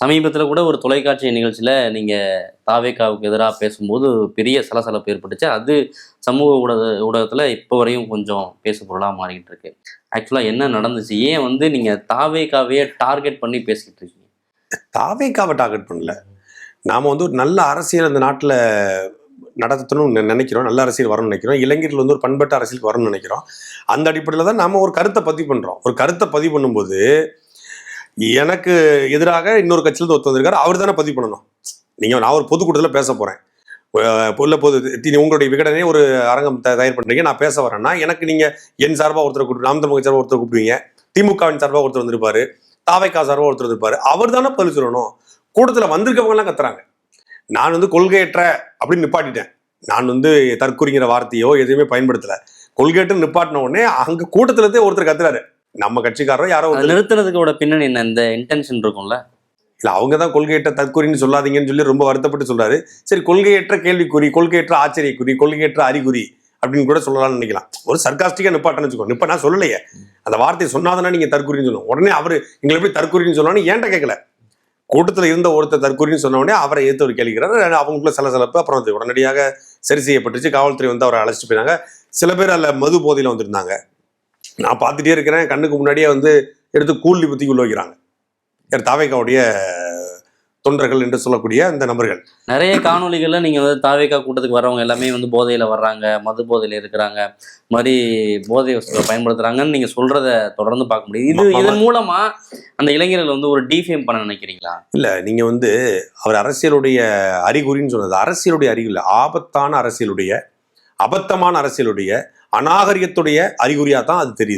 சமீபத்தில் கூட ஒரு தொலைக்காட்சி நிகழ்ச்சியில் நீங்கள் தாவேக்காவுக்கு எதிராக பேசும்போது பெரிய சலசலப்பு ஏற்பட்டுச்சு. அது சமூக ஊடக ஊடகத்தில் இப்போ வரையும் கொஞ்சம் பேசு பொருளாக மாறிக்கிட்டு இருக்கு. ஆக்சுவலாக என்ன நடந்துச்சு? ஏன் வந்து நீங்கள் தாவேக்காவையே டார்கெட் பண்ணி பேசிக்கிட்டு இருக்கீங்க? தாவேக்காவை டார்கெட் பண்ணல. நாம் வந்து ஒரு நல்ல அரசியல் அந்த நாட்டில் நடத்தணும்னு நினைக்கிறோம். நல்ல அரசியல் வரணும்னு நினைக்கிறோம். இளைஞர்கள் வந்து ஒரு பண்பட்ட அரசியலுக்கு வரணும்னு நினைக்கிறோம். அந்த அடிப்படையில் தான் நாம் ஒரு கருத்தை பதிவு பண்ணுறோம் ஒரு கருத்தை பதிவு பண்ணும்போது எனக்கு எதிராக இன்னொரு கட்சியிலேருந்து ஒருத்தர் வந்திருக்காரு. அவர் தானே பதிவு பண்ணணும். நீங்கள் நான் ஒரு பொதுக்கூட்டத்தில் பேச போகிறேன் பொல்ல பொது உங்களுடைய விகடனே ஒரு அரங்கம் த- தயார் பண்ணுறீங்க நான் பேச வரேன்னா எனக்கு நீங்கள் என் சார்பாக ஒருத்தர் கூப்பிட்டு நாம் தமிழ் சார்பாக ஒருத்தர் கூப்பிடுவீங்க. திமுகவின் சார்பாக ஒருத்தர் வந்திருப்பாரு. தாவைக்கா சார்பாக ஒருத்தர் வந்திருப்பாரு. அவர் தானே பதில் சொல்லணும். கூட்டத்தில் வந்திருக்கவங்கலாம் கத்துறாங்க. நான் வந்து கொள்கையற்ற அப்படின்னு நிப்பாட்டிட்டேன். நான் வந்து தற்குறிங்கிற வார்த்தையோ எதுவுமே பயன்படுத்தலை. கொள்கையற்ற நிப்பாட்டின உடனே அங்கே கூட்டத்துலேருந்தே ஒருத்தர் கத்துறாரு. நம்ம கட்சிக்காரரோ யாரோ நிறுத்துறதுக்கோட பின்னணி என்ன? இந்த இன்டென்ஷன் இருக்கும்ல? இல்ல அவங்க தான் கொள்கையற்ற தற்கொலைன்னு சொல்லாதீங்கன்னு சொல்லி ரொம்ப வருத்தப்பட்டு சொல்றாரு. சரி கொள்கையற்ற கேள்விக்குறி கொள்கையற்ற ஆச்சரியக்குறி கொள்கையற்ற அறிகுறி அப்படின்னு கூட சொல்லலாம்னு நினைக்கலாம். ஒரு சர்க்காஸ்டிக்கா நிப்பாட்டன்னு வச்சுக்கோ நிப்ப நான் சொல்லலையே. அந்த வார்த்தையை சொன்னாதானே நீங்க தற்கொலைன்னு சொல்லணும். உடனே அவரு எங்களை எப்படி தற்கொலைன்னு சொன்னான்னு ஏன்ட்ட கேட்கல கூட்டத்துல இருந்த ஒருத்தர் தற்கொலைன்னு சொன்ன உடனே அவரை ஏற்று ஒரு கேள்விக்கிறாரு அவங்களுக்குள்ள சலசலப்பு அப்புறம் அது உடனடியாக சரி செய்யப்பட்டுச்சு காவல்துறை வந்து அவரை அழைச்சிட்டு போயினாங்க சில பேர் அதில் மது போதையில வந்திருந்தாங்க. நான் பார்த்துட்டே இருக்கிறேன். கண்ணுக்கு முன்னாடியே வந்து எடுத்து கூலி பத்தி உள்ள வைக்கிறாங்க. தாவேக்காவுடைய தொண்டர்கள் என்று சொல்லக்கூடிய அந்த நபர்கள். நிறைய காணொளிகள்ல நீங்க வந்து தாவேக்கா கூட்டத்துக்கு வரவங்க எல்லாமே வந்து போதையில வர்றாங்க மது போதையில இருக்கிறாங்க. மாதிரி போதை வஸ்துவை பயன்படுத்துறாங்கன்னு நீங்க சொல்றத தொடர்ந்து பார்க்க முடியுது. இது. இதன் மூலமா அந்த இளைஞர்கள் வந்து ஒரு டிஃபேம் பண்ண நினைக்கிறீங்களா? இல்ல நீங்க வந்து அவர் அரசியலுடைய அறிகுறின்னு சொன்னது அரசியலுடைய அறிகுறி இல்ல ஆபத்தான அரசியலுடைய அபத்தமான அரசியலுடைய அநாகரிகத்துடைய அறிகுறியா தான் அது தெரியுது.